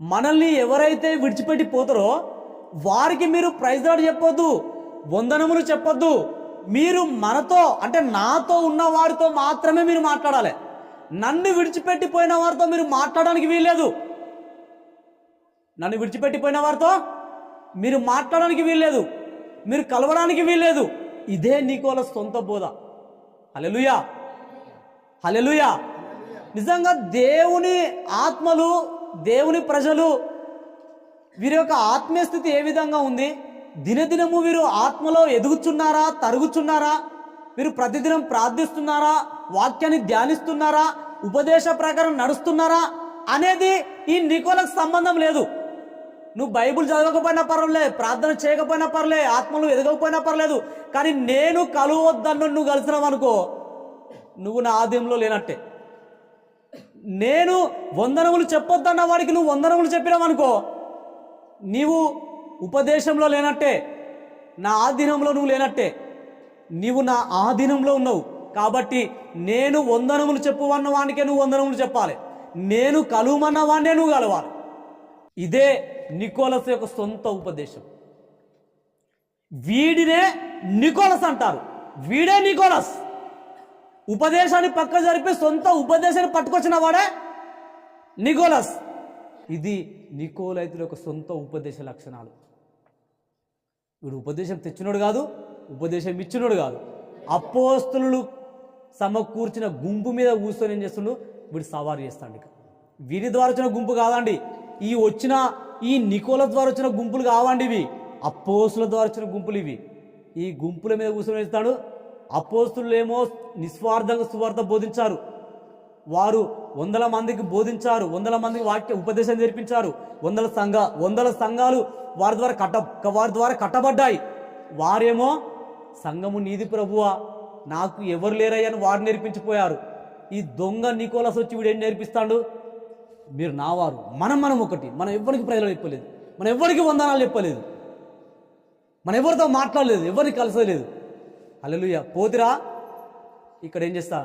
మనల్ని ఎవరైతే విడిచిపెట్టి పోతారో వారికి మీరు ప్రైజ్ లాడ్ చెప్పొద్దు వందనములు చెప్పొద్దు. మీరు మనతో అంటే నాతో ఉన్న వారితో మాత్రమే మీరు మాట్లాడాలి. నన్ను విడిచిపెట్టిపోయిన వారితో మీరు మాట్లాడడానికి వీల్లేదు. నన్ను విడిచిపెట్టిపోయిన వారితో మీరు మాట్లాడడానికి వీల్లేదు. మీరు కలవడానికి వీల్లేదు. ఇదే నీకోల సొంత బోధ. హలెలుయా హలెలుయా నిజంగా దేవుని ఆత్మలు దేవుని ప్రజలు వీరి యొక్క ఆత్మీయ స్థితి ఏ విధంగా ఉంది? దినదినము వీరు ఆత్మలో ఎదుగుచున్నారా తరుగుచున్నారా? వీరు ప్రతిదినం ప్రార్థిస్తున్నారా వాక్యాన్ని ధ్యానిస్తున్నారా ఉపదేశ ప్రకారం నడుస్తున్నారా అనేది ఈ నికోలకు సంబంధం లేదు. నువ్వు బైబుల్ చదవకపోయినా పర్వాలేదు ప్రార్థన చేయకపోయినా పర్లే ఆత్మలు ఎదగకపోయినా పర్లేదు కానీ నేను కలువద్దన్ను నువ్వు కలిసినావు అనుకో నువ్వు నా ఆద్యంలో లేనట్టే. నేను వందనములు చెప్పొద్దన్న వాడికి నువ్వు వందనములు చెప్పినావనుకో నీవు ఉపదేశంలో లేనట్టే నా ఆధీనంలో నువ్వు లేనట్టే నీవు నా ఆధీనంలో ఉన్నావు. కాబట్టి నేను వందనములు చెప్పువన్న వానికే నువ్వు వందనములు చెప్పాలి. నేను కలువమన్న వాడినే నువ్వు కలవాలి. ఇదే నికోలస్ యొక్క సొంత ఉపదేశం. వీడినే నికోలస్ అంటారు. వీడే నికోలస్. ఉపదేశాన్ని పక్క జరిపి సొంత ఉపదేశాన్ని పట్టుకొచ్చిన వాడే నికోలస్. ఇది నికోలైతుల యొక్క సొంత ఉపదేశ లక్షణాలు. వీడు ఉపదేశం తెచ్చినోడు కాదు ఉపదేశం ఇచ్చినోడు కాదు. అపోస్తులు సమకూర్చిన గుంపు మీద కూర్చొని ఏం చేస్తుండు? వీడు సవారు చేస్తాడు ఇక. వీరి ద్వారా వచ్చిన గుంపు కాదండి ఈ వచ్చిన ఈ నికోల ద్వారా వచ్చిన గుంపులు కావండి ఇవి. అపోస్తుల ద్వారా వచ్చిన గుంపులు ఇవి. ఈ గుంపుల మీద కూర్చొని వేస్తాడు అపోస్తులేమో నిస్వార్థంగా సువార్త బోధించారు. వారు వందల మందికి బోధించారు వందల మందికి వాక్య ఉపదేశం నేర్పించారు వందల సంఘ వందల సంఘాలు వారి ద్వారా కట్ట వారి ద్వారా కట్టబడ్డాయి. వారేమో సంఘము నీది ప్రభువా నాకు ఎవరు లేరయ్యని వారు నేర్పించిపోయారు. ఈ దొంగ నికోలస్ వచ్చి వీడు ఏం నేర్పిస్తాడు? మీరు నావారు మనం మనం ఒకటి మనం ఎవరికి ప్రజలు చెప్పలేదు మనం ఎవరికి వందనాలు చెప్పలేదు మనం ఎవరితో మాట్లాడలేదు ఎవరిని కలసలేదు. అలలుయ పోతిరా ఇక్కడ ఏం చేస్తా?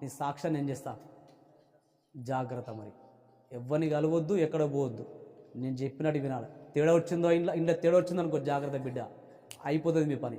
నీ సాక్ష్యాన్ని ఏం చేస్తా? జాగ్రత్త మరి. ఎవరిని కలవద్దు ఎక్కడ పోవద్దు. నేను చెప్పినట్టు వినాలి. తేడా వచ్చిందో ఇంట్లో ఇంట్లో తేడా వచ్చిందో అనుకో జాగ్రత్త బిడ్డ. అయిపోతుంది మీ పని.